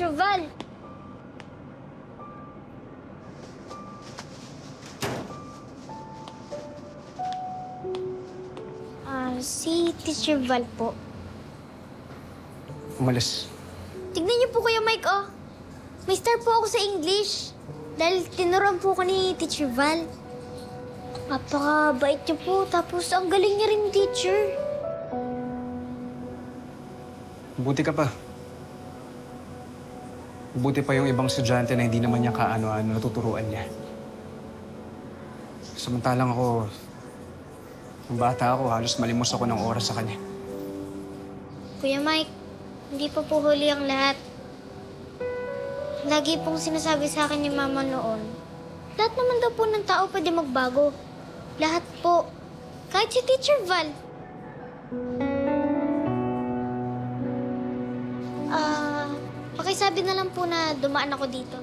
Teacher Val. Ah, si Teacher Val po. Umalis. Tignan niyo po kayo, Mike, oh. May star po ako sa English. Dahil tinuruan po ko ni Teacher Val. Napakabait niyo po. Tapos ang galing niya rin, teacher. Buti ka pa. Buti pa yung ibang estudyante na hindi naman niya kaano-ano natuturuan niya. Samantalang ako, nung bata ako, halos malimos ako ng oras sa kanya. Kuya Mike, hindi pa po huli ang lahat. Lagi pong sinasabi sa akin ni Mama noon, lahat naman daw po ng tao pwede magbago. Lahat po. Kahit si Teacher Val. Ah, pakisabi na lang po na dumaan ako dito.